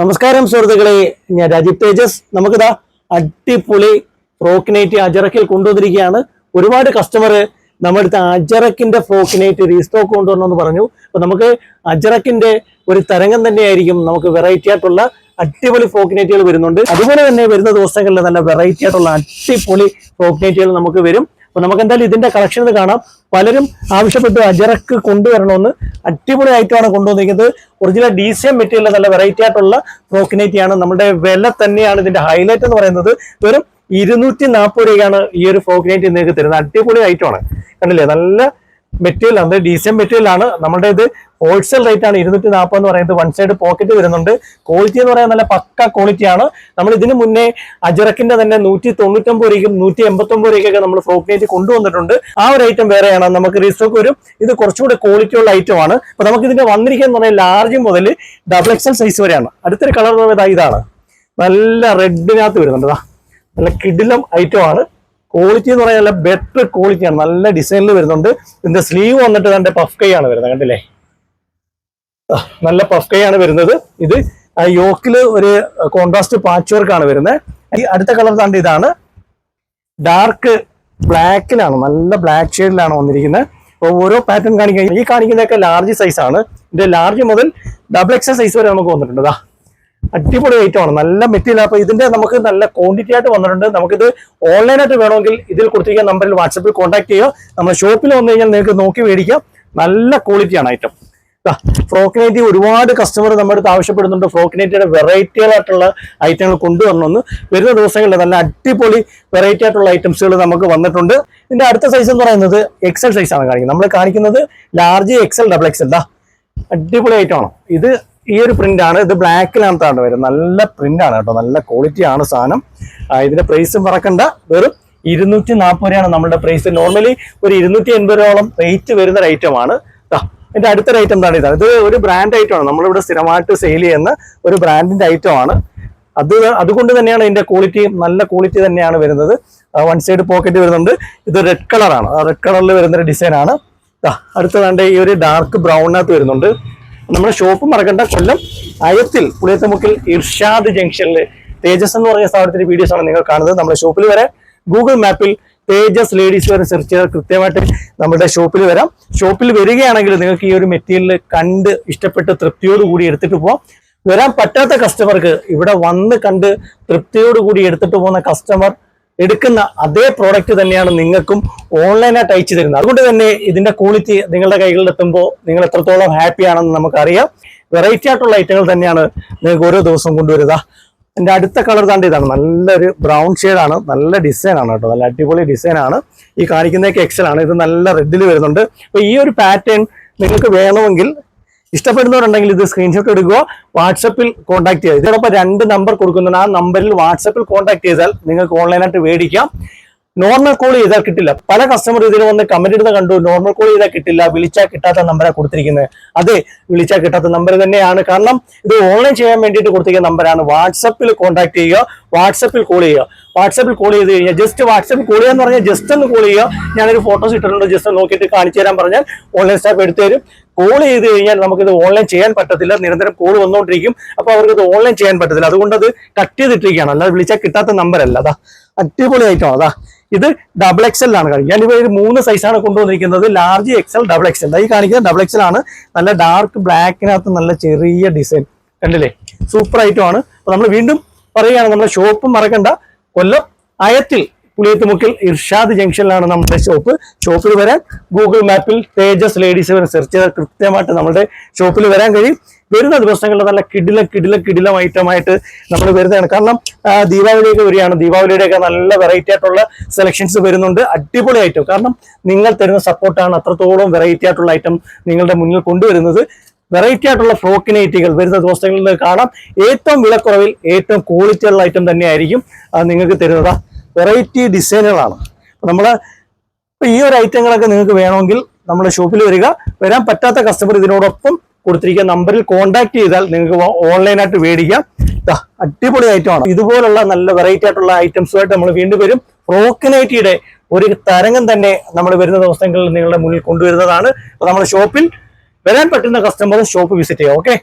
നമസ്കാരം സുഹൃത്തുക്കളെ. ഞാൻ രാജീവ് തേജസ്. നമുക്കിതാ അടിപൊളി ഫ്രോക്കിനേറ്റ് അജറക്കിൽ കൊണ്ടുവന്നിരിക്കുകയാണ്. ഒരുപാട് കസ്റ്റമർ നമ്മുടെ അജറക്കിന്റെ ഫ്രോക്കിനേറ്റ് റീസ്റ്റോക്ക് കൊണ്ടുവരണമെന്ന് പറഞ്ഞു. അപ്പൊ നമുക്ക് അജറക്കിന്റെ ഒരു തരംഗം തന്നെയായിരിക്കും നമുക്ക് വെറൈറ്റി ആയിട്ടുള്ള അടിപൊളി ഫ്രോക്കിനേറ്റുകൾ വരുന്നുണ്ട്. അതുപോലെ തന്നെ വരുന്ന ദിവസങ്ങളിൽ നല്ല വെറൈറ്റി ആയിട്ടുള്ള അടിപൊളി ഫ്രോക്കിനേറ്റുകൾ നമുക്ക് വരും. അപ്പൊ നമുക്ക് എന്തായാലും ഇതിന്റെ കളക്ഷൻ കാണാം. പലരും ആവശ്യപ്പെട്ടു അജറക്ക് കൊണ്ടുവരണമെന്ന് അടിപൊളി ആയിട്ടാണ് കൊണ്ടുവന്നിരിക്കുന്നത്. Original D C M material നല്ല വെറൈറ്റി ആയിട്ടുള്ള ഫ്രോക്കിനേറ്റി ആണ്. നമ്മുടെ വില തന്നെയാണ് ഇതിന്റെ ഹൈലൈറ്റ് എന്ന് പറയുന്നത്. വെറും ഇരുന്നൂറ്റി നാൽപ്പത് രൂപയാണ് ഈ ഒരു ഫ്രോക്കിനേറ്റി നിങ്ങൾക്ക് തരുന്നത്. അടിപൊളി ഐറ്റമാണ് കണ്ടില്ലേ? നല്ല മെറ്റീരിയൽ ആണ്. ഡി സി എം മെറ്റീരിയൽ ആണ്. നമ്മുടെ ഇത് ഹോൾസെയിൽ റേറ്റ് ആണ് ഇരുന്നൂറ്റി നാൽപ്പത് എന്ന് പറയുന്നത് വൺ സൈഡ് പോക്കറ്റ് വരുന്നുണ്ട്. ക്വാളിറ്റി എന്ന് പറയുന്നത് നല്ല പക്ക ക്വാളിറ്റി ആണ്. നമ്മൾ ഇതിനു മുന്നേ അജറക്കിന്റെ തന്നെ നൂറ്റി തൊണ്ണൂറ്റൊമ്പത് രൂപയ്ക്കും നൂറ്റി എൺപത്തൊമ്പത് രൂപയ്ക്കൊക്കെ നമ്മൾ ഫ്രോക്ക് നൈറ്റ് കൊണ്ടുവന്നിട്ടുണ്ട്. ആ ഒരു ഐറ്റം വേറെയാണ്. നമുക്ക് റീസ്റ്റോക്ക് വരും. ഇത് കുറച്ചുകൂടി ക്വാളിറ്റി ഉള്ള ഐറ്റം ആണ്. അപ്പൊ നമുക്ക് ഇതിന്റെ വന്നിരിക്കുന്നത് പറഞ്ഞാൽ ലാർജ് മുതൽ ഡബിൾ എക്സൽ സൈസ് വരെയാണ്. അടുത്തൊരു കളർ ഇതാണ്. നല്ല റെഡിനകത്ത് വരുന്നുണ്ട്. നല്ല കിഡിലം ഐറ്റം ആണ്. ക്വാളിറ്റി എന്ന് പറഞ്ഞാൽ നല്ല ബെറ്റർ ക്വാളിറ്റിയാണ് നല്ല ഡിസൈനിൽ വരുന്നുണ്ട്. ഇതിന്റെ സ്ലീവ് വന്നിട്ട് തന്റെ പഫ് കൈ ആണ് വരുന്നത്. കണ്ടില്ലേ? നല്ല പഫ് കൈ ആണ് വരുന്നത്. ഇത് യോക്കിൽ ഒരു കോൺട്രാസ്റ്റ് പാച്ച് വർക്ക് ആണ് വരുന്നത്. അടുത്ത കളർ താണ്ട് ഇതാണ്. ഡാർക്ക് ബ്ലാക്കിലാണ് നല്ല ബ്ലാക്ക് ഷെയ്ഡിലാണ് വന്നിരിക്കുന്നത്. അപ്പോൾ ഓരോ പാറ്റേൺ കാണിക്കാൻ ഈ കാണിക്കുന്നതൊക്കെ ലാർജ് സൈസ് ആണ്. ഇതിന്റെ ലാർജ് മുതൽ ഡബിൾ എക്സൽ സൈസ് വരെ നമുക്ക് വന്നിട്ടുണ്ട്. ദാ അടിപൊളി ഐറ്റം ആണ്. നല്ല മെറ്റീരിയൽ അപ്പോൾ ഇതിന്റെ നമുക്ക് നല്ല ക്വാണ്ടിറ്റി ആയിട്ട് വന്നിട്ടുണ്ട്. നമുക്കിത് ഓൺലൈനായിട്ട് വേണമെങ്കിൽ ഇതിൽ കൊടുത്തിരിക്കുന്ന നമ്പറിൽ വാട്സപ്പിൽ കോൺടാക്ട് ചെയ്യുക. നമ്മുടെ ഷോപ്പിൽ വന്നു കഴിഞ്ഞാൽ നിങ്ങൾക്ക് നോക്കി മേടിക്കാം. നല്ല ക്വാളിറ്റിയാണ് ഐറ്റം ഫ്രോക്കിനൈറ്റി ഒരുപാട് കസ്റ്റമർ നമ്മുടെ അടുത്ത് ആവശ്യപ്പെടുന്നുണ്ട്. ഫ്രോക്കിനൈറ്റിയുടെ വെറൈറ്റികളായിട്ടുള്ള ഐറ്റങ്ങൾ കൊണ്ടുവരണമെന്ന് വരുന്ന ദിവസങ്ങളിൽ നല്ല അടിപൊളി വെറൈറ്റി ആയിട്ടുള്ള ഐറ്റംസുകൾ നമുക്ക് വന്നിട്ടുണ്ട്. ഇതിന്റെ അടുത്ത സൈസ് എന്ന് പറയുന്നത് എക്സൽ സൈസ് ആണ് കാണിക്കുന്നത്. നമ്മൾ കാണിക്കുന്നത് ലാർജ് എക്സൽ ഡബിൾ എക്സൽ ദാ. അടിപൊളി ഐറ്റമാണ് ഇത് ഈ ഒരു പ്രിന്റ് ആണ്. ഇത് ബ്ലാക്കിലാണത്താണ് വരുന്നത്. നല്ല പ്രിന്റ് ആണ് കേട്ടോ. നല്ല ക്വാളിറ്റി ആണ് സാധനം. ഇതിന്റെ പ്രൈസ് പറക്കണ്ട വെറും ഇരുന്നൂറ്റി നാൽപ്പത് രൂപയാണ് നമ്മുടെ പ്രൈസ് നോർമലി ഒരു ഇരുന്നൂറ്റി എൺപത് രൂപയോളം റേറ്റ് വരുന്ന ഒരു ഐറ്റം ഇതിന്റെ അടുത്തൊരു ഐറ്റം എന്താണ് ഇതാണ് ഇത്. ഒരു ബ്രാൻഡ് ഐറ്റം ആണ്. നമ്മളിവിടെ സ്ഥിരമായിട്ട് സെയിൽ ചെയ്യുന്ന ഒരു ബ്രാൻഡിന്റെ ഐറ്റമാണ് അത് അതുകൊണ്ട് തന്നെയാണ് ഇതിന്റെ ക്വാളിറ്റി നല്ല ക്വാളിറ്റി തന്നെയാണ് വരുന്നത്. വൺ സൈഡ് പോക്കറ്റ് വരുന്നുണ്ട്. ഇത് റെഡ് കളറാണ് റെഡ് കളറിൽ വരുന്ന ഡിസൈനാണ് അടുത്തതാണ്ട് ഈ ഒരു ഡാർക്ക് ബ്രൗണിനകത്ത് വരുന്നുണ്ട്. നമ്മുടെ ഷോപ്പ് മറക്കണ്ട കൊല്ലം അയത്തിൽ പുളിയത്തമുക്കിൽ ഇർഷാദ് ജംഗ്ഷനിൽ തേജസ് എന്ന് പറയുന്ന സ്ഥാപനത്തിന്റെ വീഡിയോസ് ആണ് നിങ്ങൾ കാണുന്നത്. നമ്മുടെ ഷോപ്പിൽ വരെ ഗൂഗിൾ മാപ്പിൽ തേജസ് ലേഡീസ് വെയർ സെർച്ച് ചെയ്താൽ കൃത്യമായിട്ട് നമ്മുടെ ഷോപ്പിൽ വരാം. ഷോപ്പിൽ വരികയാണെങ്കിൽ നിങ്ങൾക്ക് ഈ ഒരു മെറ്റീരിയൽ കണ്ട് ഇഷ്ടപ്പെട്ട് തൃപ്തിയോടുകൂടി എടുത്തിട്ട് പോവാം. വരാൻ പറ്റാത്ത കസ്റ്റമർക്ക് ഇവിടെ വന്ന് കണ്ട് തൃപ്തിയോടുകൂടി എടുത്തിട്ട് പോകുന്ന കസ്റ്റമർ എടുക്കുന്ന അതേ പ്രോഡക്റ്റ് തന്നെയാണ് നിങ്ങൾക്കും ഓൺലൈനായിട്ട് അയച്ചു തരുന്നത്. അതുകൊണ്ട് തന്നെ ഇതിന്റെ ക്വാളിറ്റി നിങ്ങളുടെ കൈകളിൽ എത്തുമ്പോൾ നിങ്ങൾ എത്രത്തോളം ഹാപ്പി ആണെന്ന് നമുക്കറിയാം. വെറൈറ്റി ആയിട്ടുള്ള ഐറ്റങ്ങൾ തന്നെയാണ് നിങ്ങൾക്ക് ഓരോ ദിവസവും കൊണ്ടുവരിക. എന്റെ അടുത്ത കളർ താണ്ട് ഇതാണ്. നല്ലൊരു ബ്രൗൺ ആണ്. നല്ല ഡിസൈനാണ് കേട്ടോ. നല്ല അടിപൊളി ഡിസൈനാണ് ഈ കാണിക്കുന്നതൊക്കെ എക്സൽ ആണ്. ഇത് നല്ല റെഡിൽ വരുന്നുണ്ട്. അപ്പോൾ ഈ ഒരു പാറ്റേൺ നിങ്ങൾക്ക് വേണമെങ്കിൽ ഇഷ്ടപ്പെടുന്നവരുണ്ടെങ്കിൽ ഇത് സ്ക്രീൻഷോട്ട് എടുക്കുക. വാട്സപ്പിൽ കോൺടാക്ട് ചെയ്യുക. ഇതോടൊപ്പം രണ്ട് നമ്പർ കൊടുക്കുന്നുണ്ട്. ആ നമ്പറിൽ വാട്സപ്പിൽ കോൺടാക്ട് ചെയ്താൽ നിങ്ങൾക്ക് ഓൺലൈനായിട്ട് മേടിക്കാം. നോർമൽ കോൾ ചെയ്താൽ കിട്ടില്ല. പല കസ്റ്റമർ ഇതിന് വന്ന് കമന്റ് ഇടുന്ന കണ്ടു. നോർമൽ കോൾ ചെയ്താൽ കിട്ടില്ല. വിളിച്ചാൽ കിട്ടാത്ത നമ്പറാണ് കൊടുത്തിരിക്കുന്നത് അതെ വിളിച്ചാൽ കിട്ടാത്ത നമ്പർ തന്നെയാണ്. കാരണം ഇത് ഓൺലൈൻ ചെയ്യാൻ വേണ്ടിയിട്ട് കൊടുത്തിരിക്കുന്ന നമ്പറാണ് വാട്സപ്പിൽ കോൺടാക്ട് ചെയ്യുക. വാട്സപ്പിൽ കോൾ ചെയ്യുക. വാട്സപ്പിൽ കോൾ ചെയ്ത് കഴിഞ്ഞാൽ ജസ്റ്റ് വാട്സാപ്പിൽ കോൾ ചെയ്യാന്ന് പറഞ്ഞാൽ ജസ്റ്റ് ഒന്ന് കോൾ ചെയ്യുക. ഞാനൊരു ഫോട്ടോസ് ഇട്ടിട്ടുണ്ട് ജസ്റ്റ് നോക്കിയിട്ട് കാണിച്ചു തരാൻ പറഞ്ഞാൽ ഓൺലൈൻ സ്റ്റാഫ് എടുത്തു തരും. കോൾ ചെയ്ത് കഴിഞ്ഞാൽ നമുക്കിത് ഓൺലൈൻ ചെയ്യാൻ പറ്റത്തില്ല. നിരന്തരം കോൾ വന്നുകൊണ്ടിരിക്കും. അപ്പോൾ അവർക്ക് ഇത് ഓൺലൈൻ ചെയ്യാൻ പറ്റത്തില്ല. അതുകൊണ്ട് അത് കട്ട് ചെയ്തിട്ടിരിക്കുകയാണ്. അല്ലാതെ വിളിച്ചാൽ കിട്ടാത്ത നമ്പർ അല്ല. അതാ അടിപൊളി ഐറ്റം അതാ ഇത് ഡബിൾ എക്സൽ ആണ് കാണിക്കുന്നത്. ഞാൻ ഇവിടെ മൂന്ന് സൈസാണ് കൊണ്ടുവന്നിരിക്കുന്നത്. ലാർജ് എക്സൽ ഡബിൾ എക്സൽ ഈ കാണിക്കുന്നത് ഡബിൾ എക്സൽ ആണ്. നല്ല ഡാർക്ക് ബ്ലാക്കിനകത്ത് നല്ല ചെറിയ ഡിസൈൻ കണ്ടില്ലേ? സൂപ്പർ ഐറ്റം ആണ്. അപ്പൊ നമ്മൾ വീണ്ടും പറയുകയാണ് നമ്മുടെ ഷോപ്പ് മറക്കണ്ട. കൊല്ലം അയത്തിൽ പുളിയത്തുമുക്കിൽ ഇർഷാദ് ജംഗ്ഷനിലാണ് നമ്മുടെ ഷോപ്പ്. ഷോപ്പിൽ വരാൻ ഗൂഗിൾ മാപ്പിൽ തേജസ് ലേഡീസ് വരെ സെർച്ച് ചെയ്താൽ കൃത്യമായിട്ട് നമ്മുടെ ഷോപ്പിൽ വരാൻ കഴിയും. വരുന്ന ദിവസങ്ങളിൽ നല്ല കിടിലം കിടിലം കിടിലം ഐറ്റമായിട്ട് നമ്മൾ വരുന്നതാണ്. കാരണം ദീപാവലിയൊക്കെ വരികയാണ്. ദീപാവലിയുടെയൊക്കെ നല്ല വെറൈറ്റി ആയിട്ടുള്ള സെലക്ഷൻസ് വരുന്നുണ്ട്. അടിപൊളി ഐറ്റം കാരണം നിങ്ങൾ തരുന്ന സപ്പോർട്ടാണ് അത്രത്തോളം വെറൈറ്റി ആയിട്ടുള്ള ഐറ്റം നിങ്ങളുടെ മുന്നിൽ കൊണ്ടുവരുന്നത്. വെറൈറ്റി ആയിട്ടുള്ള ഫ്രോക്കിനൈറ്റുകൾ വരുന്ന ദിവസങ്ങളിൽ കാണാം. ഏറ്റവും വിലക്കുറവിൽ ഏറ്റവും ക്വാളിറ്റി ഉള്ള ഐറ്റം തന്നെയായിരിക്കും നിങ്ങൾക്ക് തരുന്നത്. വെറൈറ്റി ഡിസൈനുകളാണ് നമ്മൾ ഈ ഒരു ഐറ്റങ്ങളൊക്കെ നിങ്ങൾക്ക് വേണമെങ്കിൽ നമ്മുടെ ഷോപ്പിൽ വരിക. വരാൻ പറ്റാത്ത കസ്റ്റമർ ഇതിനോടൊപ്പം കൊടുത്തിരിക്കുന്ന നമ്പറിൽ കോൺടാക്ട് ചെയ്താൽ നിങ്ങൾക്ക് ഓൺലൈനായിട്ട് മേടിക്കാം. അടിപൊളി ഐറ്റമാണ് ഇതുപോലുള്ള നല്ല വെറൈറ്റി ആയിട്ടുള്ള ഐറ്റംസുമായിട്ട് നമ്മൾ വീണ്ടും വരും. ഫ്രോക്കിനൈറ്റിയുടെ ഒരു തരംഗം തന്നെ നമ്മൾ വരുന്ന ദിവസങ്ങളിൽ നിങ്ങളുടെ മുന്നിൽ കൊണ്ടുവരുന്നതാണ്. നമ്മുടെ ഷോപ്പിൽ വരാൻ പറ്റുന്ന കസ്റ്റമർ ഷോപ്പ് വിസിറ്റ് ചെയ്യുക ഓക്കെ